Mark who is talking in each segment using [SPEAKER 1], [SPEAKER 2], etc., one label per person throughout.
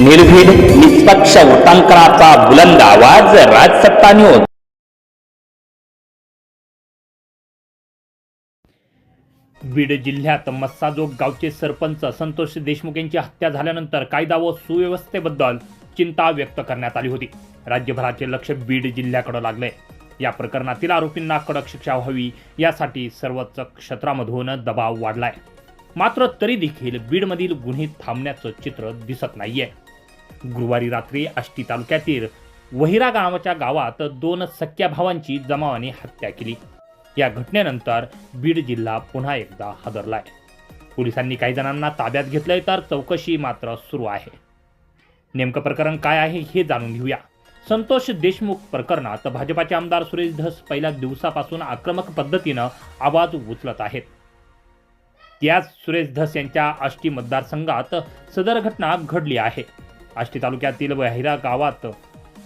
[SPEAKER 1] निर्भीड निष्पक्ष वृत्तांकनाचा बुलंद आवाज राजसत्ता न्यूज
[SPEAKER 2] बीड जिल्ह्यात मस्साजोग गावचे सरपंच संतोष देशमुख यांची हत्या झाल्यानंतर कायदा व सुव्यवस्थेबद्दल चिंता व्यक्त करण्यात आली होती. राज्यभराचे लक्ष बीड जिल्ह्याकडे लागले. या प्रकरणातील आरोपींना कडक शिक्षा व्हावी यासाठी सर्वच क्षेत्रामधून दबाव वाढलाय. मात्र तरी देखील बीडमधील गुन्हे थांबण्याचं चित्र दिसत नाहीये. गुरुवारी रात्री आष्टी तालुक्यातील वहिरा गावाच्या गावात दोन सख्या भावांची जमावाने हत्या केली. या घटनेनंतर बीड जिल्हा पुन्हा एकदा हादरलाय. पोलिसांनी काही जणांना ताब्यात घेतलंय तर चौकशी मात्र सुरू आहे. नेमकं प्रकरण काय आहे हे जाणून घेऊया. संतोष देशमुख प्रकरणात भाजपाचे आमदार सुरेश धस पहिल्या दिवसापासून आक्रमक पद्धतीनं आवाज उचलत आहेत. त्याच सुरेश धस यांच्या आष्टी मतदारसंघात सदर घटना घडली आहे. आष्टी तालुक्यातील वहिरा गावात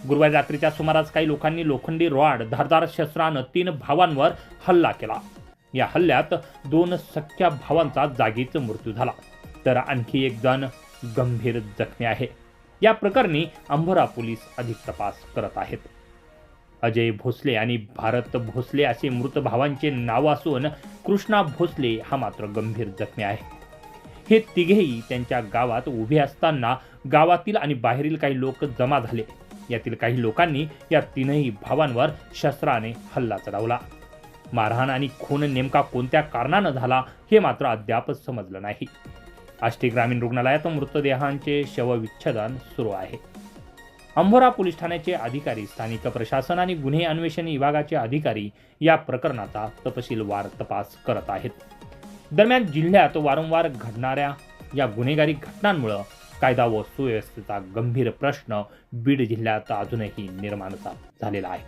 [SPEAKER 2] गुरुवारी रात्रीच्या सुमारास काही लोकांनी लोखंडी रॉड धारदार शस्त्रानं तीन भावांवर हल्ला केला. या हल्ल्यात दोन सख्या भावांचा जागीच मृत्यू झाला. तर आणखी एक जण गंभीर जखमी आहे. या प्रकरणी अंभोरा पोलीस अधिक तपास करत आहेत. अजय भोसले आणि भारत भोसले असे मृत भावांचे नाव असून कृष्णा भोसले हा मात्र गंभीर जखमी आहे. हे तिघेही त्यांच्या गावात उभे असताना गावातील आणि बाहेरील काही लोक जमा झाले. यातील काही लोकांनी या तीनही भावांवर शस्त्राने हल्ला चढवला. मारहाण आणि खून नेमका कोणत्या कारणानं झाला हे मात्र अद्याप समजलं नाही. आष्टी ग्रामीण रुग्णालयात मृतदेहांचे शवविच्छेदन सुरू आहे. अंभोरा पोलीस ठाण्याचे अधिकारी स्थानिक प्रशासन आणि गुन्हे अन्वेषण विभागाचे अधिकारी या प्रकरणाचा तपशीलवार तपास करत आहेत. दरम्यान जिल्ह्यात वारंवार घडणाऱ्या या गुन्हेगारी घटनांमुळं कायदा व सुव्यवस्थेचा गंभीर प्रश्न बीड जिल्ह्यात अजूनही निर्माण झालेला आहे.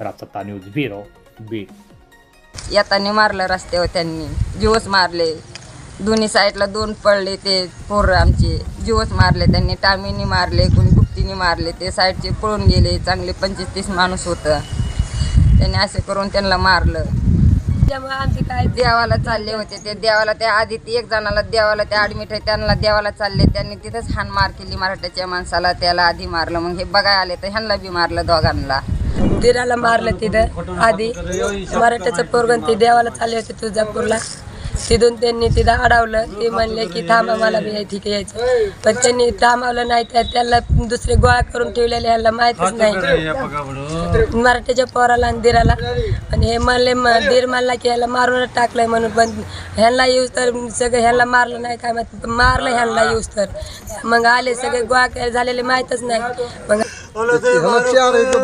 [SPEAKER 2] Rajsatta news bureau Beed.
[SPEAKER 3] येतानी मारलं रस्त्यावर त्यांनी. जीवच मारले. दोन्ही साईडला दोन पडले ते पोर आमचे. जीवच मारले त्यांनी. टामीने मारले कोणी गुप्तीने मारले. ते साईडचे पळून गेले. चांगले पंचवीस तीस माणूस होतं. त्यांनी असे करून त्यांना मारलं.
[SPEAKER 4] त्यामुळे आमचे काय
[SPEAKER 3] देवाला चालले होते. ते देवाला त्या आधी ते एक जणाला देवाला त्या ॲडमिट आहे त्यांना देवाला चालले. त्यांनी तिथंच हान मार केली मराठ्याच्या माणसाला. त्याला आधी मारलं. मग हे बघाय आले तर ह्यांना बी मारलं दोघांना.
[SPEAKER 4] दिराला मारलं तिथं आधी. मराठ्याचं पोरगण ते देवाला चालले होते तुळजापूरला. तिथून त्यांनी तिथं अडवलं. ते म्हणले की थांबा मला बी ठीक यायचं पण त्यांनी थांबवलं नाही तर त्याला दुसरे गोळा करून ठेवलेले ह्याला माहीतच नाही. मराठ्याच्या पोराला आणि दिराला. आणि हे म्हणले दीर म्हणला की ह्याला मारूनच टाकलंय म्हणून पण ह्यांना येऊस तर सगळं ह्यांना मारलं नाही काय माहिती मारलं ह्यांना येऊस तर. मग आले सगळे गोळा झालेले माहीतच नाही. मग
[SPEAKER 5] चार येतो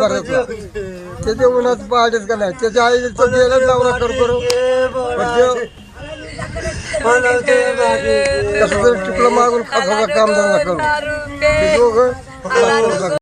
[SPEAKER 5] त्याच्या उन्हात पाहायच का नाही? त्याच्या आईचं गेलं नवरा करू करू. पण ते कसं तरी मागून खासाचा काम धंदा करू. दोघं